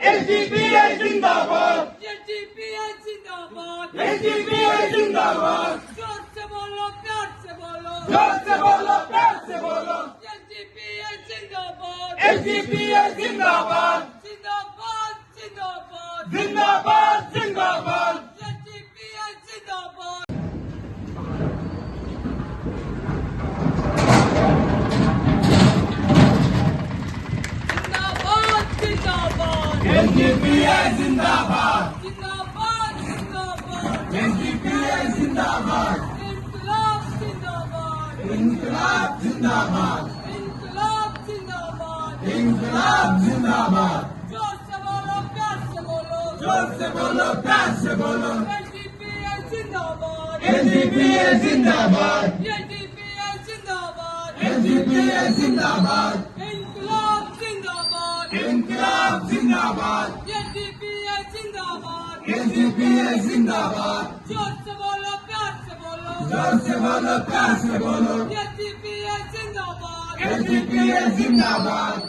SGPI Zindabad! SGPI Zindabad! SGPI Zindabad! जोर से बोलो प्यार से बोलो जोर से बोलो प्यार से बोलो SGPI Zindabad! SGPI Zindabad! Zindabad! Zindabad! Zindabad! जिंदाबाद जिंदाबाद जिंदाबाद एनजीपीए जिंदाबाद इनकलाब जिंदाबाद इंकलाब जिंदाबाद इनकलाब जिंदाबाद इंकलाब जिंदाबाद जोर से बोलो प्यार से बोलो जोर से बोलो प्यार से बोलो एनडीपीए जिंदाबाद एनजीपीए जिंदाबाद एनडीपीए जिंदाबाद एनजीपीए जिंदाबाद इनकलाब जिंदाबाद इंकलाब जिंदाबाद एनडीपीए जिंदाबाद एनजीपीए जिंदाबाद जोर से बोलो प्यार से बोलो जोर से बोलो प्यार से बोलो एनडीपीए जिंदाबाद एनजीपीए जिंदाबाद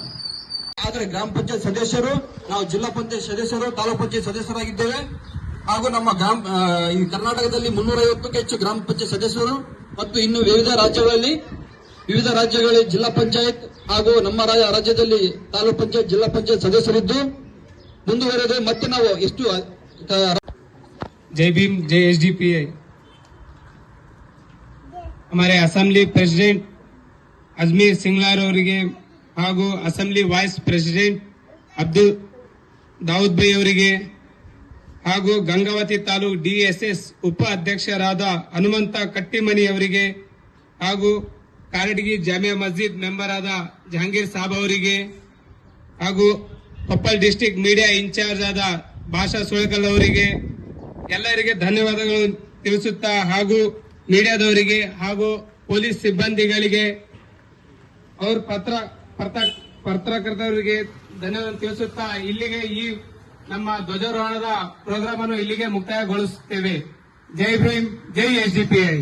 ಆದರೆ ಗ್ರಾಮ ಪಂಚಾಯತ್ ಸದಸ್ಯರು ನಾವು ಜಿಲ್ಲಾ ಪಂಚಾಯತ್ ಸದಸ್ಯರು ತಾಲೂಕು ಪಂಚಾಯತ್ ಸದಸ್ಯರಾಗಿದ್ದೇವೆ ಹಾಗೂ ನಮ್ಮ ಗ್ರಾಮ ಆ, ಈ ಕರ್ನಾಟಕದಲ್ಲಿ ಮುನ್ನೂರೈವತ್ತಕ್ಕೂ ಹೆಚ್ಚು ಗ್ರಾಮ ಪಂಚಾಯತ್ ಸದಸ್ಯರು ಮತ್ತು ಇನ್ನು ವಿವಿಧ ರಾಜ್ಯಗಳಲ್ಲಿ ವಿವಿಧ ರಾಜ್ಯಗಳಲ್ಲಿ ಜಿಲ್ಲಾ ಪಂಚಾಯತ್ ಹಾಗೂ ನಮ್ಮ ರಾ- ರಾಜ್ಯದಲ್ಲಿ ತಾಲೂಕು ಪಂಚಾಯತ್ ಜಿಲ್ಲಾ ಪಂಚಾಯತ್ ಸದಸ್ಯರಿದ್ದು ಮುಂದುವರೆದು ಮತ್ತೆ ನಾವು ಎಷ್ಟು ಆ, ಕ- जय भीम जय S ಹಮಾರೆ assembly president Ajmer Singlar ಅವರಿಗೆ ಹಾಗೂ assembly vice president Abdul Dawood by ಅವರಿಗೆ ಹಾಗೂ ಗಂಗಾವತಿ ತಾಲೂಕು ಡಿಎಸ್ಎಸ್ ಉಪ ಅಧ್ಯಕ್ಷರಾದ ಹನುಮಂತ ಕಟ್ಟಿಮನಿ ಅವರಿಗೆ ಹಾಗೂ ಕಾರಟಗಿ ಜಾಮಿಯಾ ಮಸ್ಜಿದ್ ಮೆಂಬರ್ ಆದ ಜಹಾಂಗೀರ್ ಸಾಬ್ ಅವರಿಗೆ ಹಾಗೂ ಕೊಪ್ಪಳ ಡಿಸ್ಟಿಕ್ ಮೀಡಿಯಾ ಇನ್ಚಾರ್ಜ್ ಆದ ಭಾಷಾ ಸುಳಕಲ್ ಅವರಿಗೆ ಎಲ್ಲರಿಗೆ ಧನ್ಯವಾದಗಳು ತಿಳಿಸುತ್ತಾ ಹಾಗೂ ಮೀಡಿಯಾದವರಿಗೆ ಹಾಗೂ ಪೊಲೀಸ್ ಸಿಬ್ಬಂದಿಗಳಿಗೆ ಅವ್ರ ಪತ್ರ ಪತ್ರ- ಪತ್ರಕರ್ತರಿಗೆ ಧನ್ಯವಾದ ತಿಳಿಸುತ್ತಾ ಇಲ್ಲಿಗೆ ಈ ನಮ್ಮ ಧ್ವಜಾರೋಹಣದ ಪ್ರೋಗ್ರಾಮ್ ಅನ್ನು ಇಲ್ಲಿಗೆ ಮುಕ್ತಾಯಗೊಳಿಸುತ್ತೇವೆ. ಜೈ ಭೀಮ್, ಜೈ ಎಸ್ ಡಿ ಪಿ ಐ